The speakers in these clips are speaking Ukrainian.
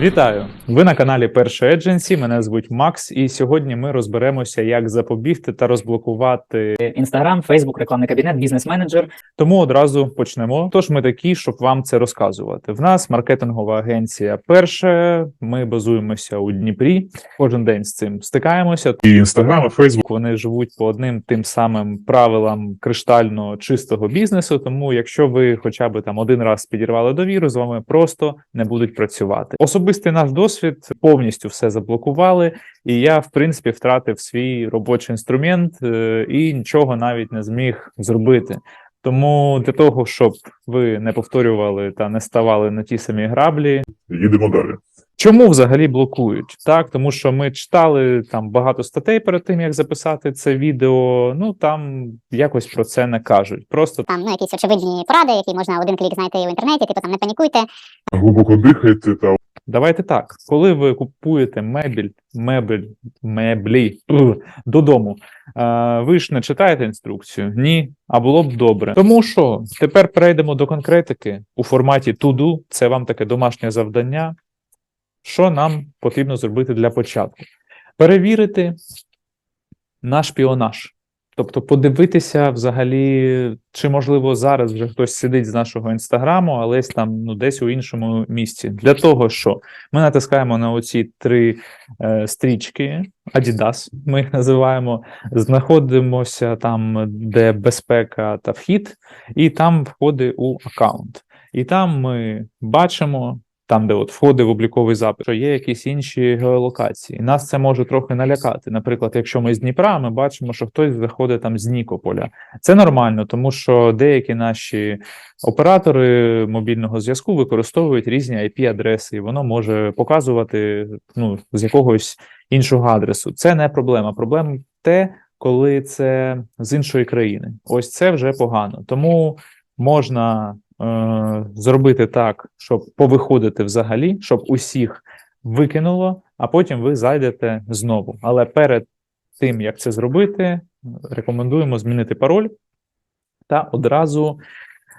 Вітаю! Ви на каналі Перша Едженсі. Мене звуть Макс, і сьогодні ми розберемося, як запобігти та розблокувати. Інстаграм, Фейсбук, рекламний кабінет, бізнес-менеджер. Тому одразу почнемо. Тож ми такі, щоб вам це розказувати. В нас маркетингова агенція. Перше, ми базуємося у Дніпрі. Кожен день з цим стикаємося. І Інстаграм, і Фейсбук. Вони живуть по одним тим самим правилам криштально чистого бізнесу. Тому, якщо ви хоча б там один раз підірвали довіру, з вами просто не будуть працювати. Особистий наш досвід повністю все заблокували, і я, в принципі, втратив свій робочий інструмент е, і нічого навіть не зміг зробити. Тому для того, щоб ви не повторювали та не ставали на ті самі граблі, Їдемо далі. Чому взагалі блокують? Так, тому що ми читали там багато статей перед тим, як записати це відео. Ну там якось про це не кажуть. Просто там ну якісь очевидні поради, які можна один клік знайти в інтернеті, типу там не панікуйте, Глибоко дихайте та давайте так. Коли ви купуєте мебіль, мебель, меблі додому, ви ж не читаєте інструкцію? Ні, а було б добре. Тому що тепер перейдемо до конкретики у форматі to do. Це вам таке домашнє завдання. Що нам потрібно зробити для початку? Перевірити наш шпіонаж. Тобто подивитися взагалі, чи можливо зараз вже хтось сидить з нашого інстаграму, але там ну десь у іншому місці. Для того, що ми натискаємо на оці три е, стрічки Adidas, ми їх називаємо, знаходимося там, де безпека та вхід, і там входи у аккаунт. І там ми бачимо, там, де от входи в обліковий запит, що є якісь інші геолокації. Нас це може трохи налякати. Наприклад, якщо ми з Дніпра, ми бачимо, що хтось заходить там з Нікополя. Це нормально, тому що деякі наші оператори мобільного зв'язку використовують різні IP-адреси, і воно може показувати ну, з якогось іншого адресу. Це не проблема. Проблема те, коли це з іншої країни. Ось це вже погано. Тому можна е, зробити так, щоб повиходити взагалі, щоб усіх викинуло, а потім ви зайдете знову. Але перед тим як це зробити, рекомендуємо змінити пароль та одразу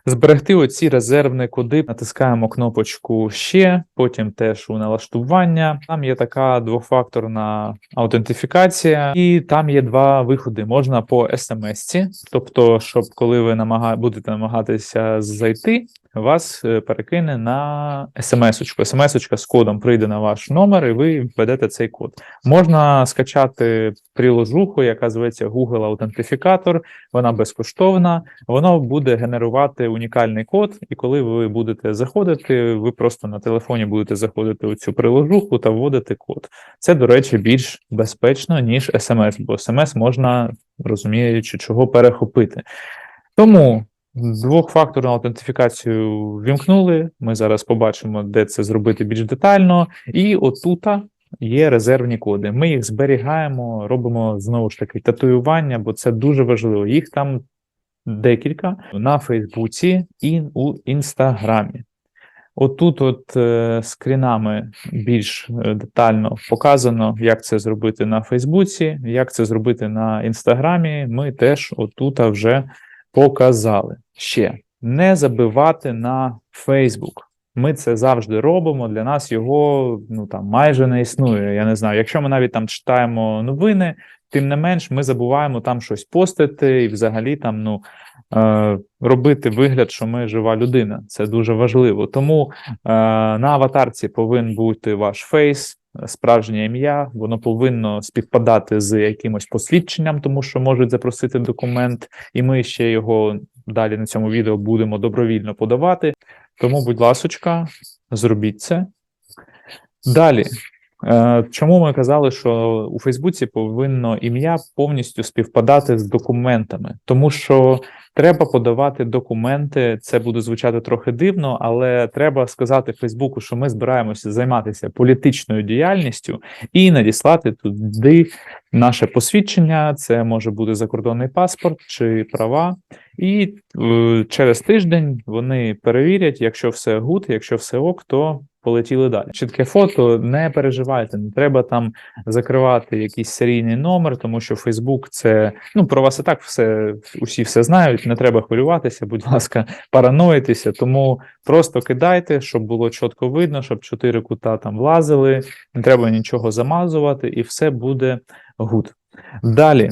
зберегти оці резервні коди. Натискаємо кнопочку ще, потім теж у налаштування. Там є така двофакторна аутентифікація, і там є два виходи. Можна по смс-ці, тобто, щоб коли ви намага... будете намагатися зайти, вас е, перекине на смс-очку. смс-очка з кодом прийде на ваш номер, і ви введете цей код. Можна скачати приложуху, яка зветься Google Аутентифікатор. Вона безкоштовна. Воно буде генерувати унікальний код, і коли ви будете заходити, ви просто на телефоні будете заходити у цю приложуху та вводити код. Це, до речі, більш безпечно, ніж смс, бо смс можна, розуміючи, чого перехопити. Тому двохфакторну аутентифікацію вімкнули. Ми зараз побачимо, де це зробити більш детально. І отута є резервні коди. Ми їх зберігаємо, робимо знову ж таки татуювання, бо це дуже важливо. Їх там декілька на Фейсбуці і у Інстаграмі. Отут, от е, скрінами більш е, детально показано, як це зробити на Фейсбуці, як це зробити на Інстаграмі. Ми теж отут вже показали. Ще не забивати на Фейсбук. Ми це завжди робимо. Для нас його ну там майже не існує. Я не знаю. Якщо ми навіть там читаємо новини, тим не менш ми забуваємо там щось постити і взагалі там ну е, робити вигляд, що ми жива людина. Це дуже важливо. Тому е, на аватарці повинен бути ваш фейс. Справжнє ім'я, воно повинно співпадати з якимось посвідченням, тому що можуть запросити документ, і ми ще його далі на цьому відео будемо добровільно подавати. Тому, будь ласочка, зробіть це. Далі. Е, Чому ми казали, що у Фейсбуці повинно ім'я повністю співпадати з документами, тому що треба подавати документи. Це буде звучати трохи дивно, але треба сказати Фейсбуку, що ми збираємося займатися політичною діяльністю і надіслати туди наше посвідчення. Це може бути закордонний паспорт чи права. І е, через тиждень вони перевірять, якщо все гуд, якщо все ок, то полетіли далі. Чітке фото, не переживайте, не треба там закривати якийсь серійний номер, тому що Фейсбук це ну про вас і так все усі все знають. Не треба хвилюватися, будь ласка, параноїтеся. Тому просто кидайте, щоб було чітко видно, щоб чотири кута там влазили, не треба нічого замазувати, і все буде гуд. Далі,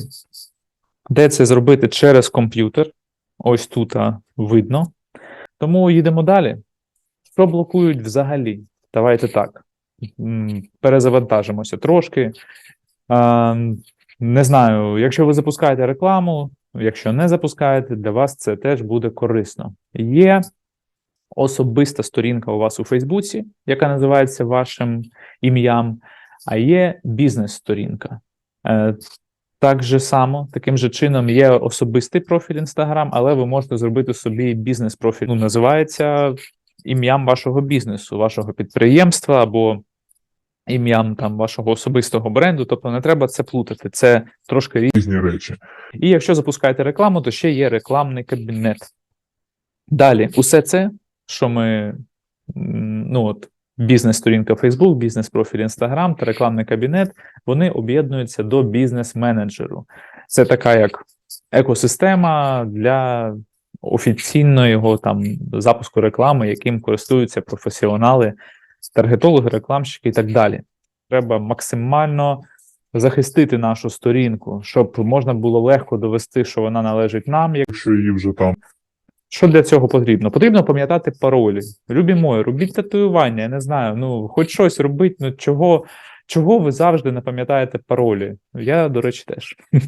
де це зробити через комп'ютер? Ось тут видно. Тому їдемо далі. Що блокують взагалі? Давайте так. Перезавантажимося трошки. Не знаю, якщо ви запускаєте рекламу, якщо не запускаєте, для вас це теж буде корисно. Є особиста сторінка у вас у Фейсбуці, яка називається вашим ім'ям, а є бізнес-сторінка. Е, Так же само, таким же чином є особистий профіль Instagram, але ви можете зробити собі бізнес-профіль. Ну, називається ім'ям вашого бізнесу, вашого підприємства або ім'ям там вашого особистого бренду. Тобто не треба це плутати. Це трошки. Різні речі. І якщо запускаєте рекламу, то ще є рекламний кабінет. Далі, усе це, що ми ну от. Бізнес-сторінка Facebook, бізнес-профіль Instagram та рекламний кабінет, вони об'єднуються до бізнес-менеджеру. Це така як екосистема для офіційного там запуску реклами, яким користуються професіонали, таргетологи, рекламщики і так далі. Треба максимально захистити нашу сторінку, щоб можна було легко довести, що вона належить нам. Якщо її вже там Що для цього потрібно? Потрібно пам'ятати паролі. Любі мої, робіть татуювання, я не знаю. Ну, хоч щось робіть, ну чого, чого ви завжди не пам'ятаєте паролі? Я, до речі, теж.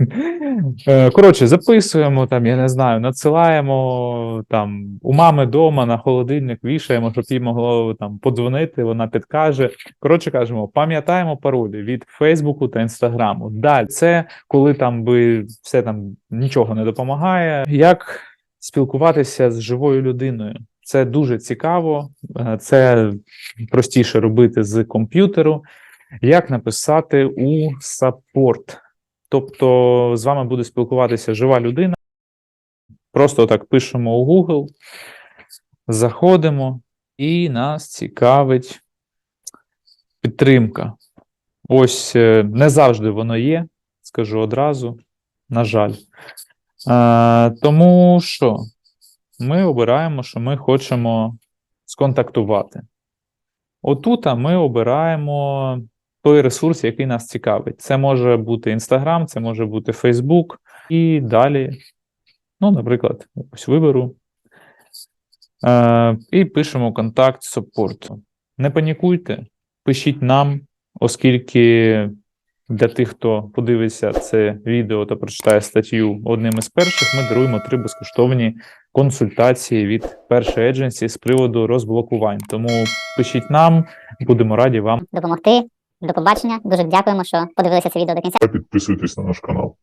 Е, Коротше, записуємо там, я не знаю, надсилаємо там у мами вдома на холодильник, вішаємо, щоб їй могло там подзвонити, вона підкаже. Коротше кажемо, пам'ятаємо паролі від Фейсбуку та Інстаграму. Далі це коли там ви все там нічого не допомагає. Як спілкуватися з живою людиною. Це дуже цікаво, е, це простіше робити з комп'ютеру. Як написати у саппорт? Тобто з вами буде спілкуватися жива людина. Просто так пишемо у Google, заходимо, і нас цікавить підтримка. Ось е, не завжди воно є, скажу одразу. На жаль. Е, тому що ми обираємо, що ми хочемо сконтактувати. Отут ми обираємо той ресурс, який нас цікавить. Це може бути Instagram, це може бути Facebook. І далі, ну, наприклад, ось виберу. Е, і пишемо контакт з суппорту. Не панікуйте, пишіть нам, оскільки для тих, хто подивиться це відео та прочитає статтю одним із перших, ми даруємо три безкоштовні консультації від першої едженсі з приводу розблокувань. Тому пишіть нам, будемо раді вам допомогти. До побачення. Дуже дякуємо, що подивилися це відео до кінця. підписуйтесь на наш канал.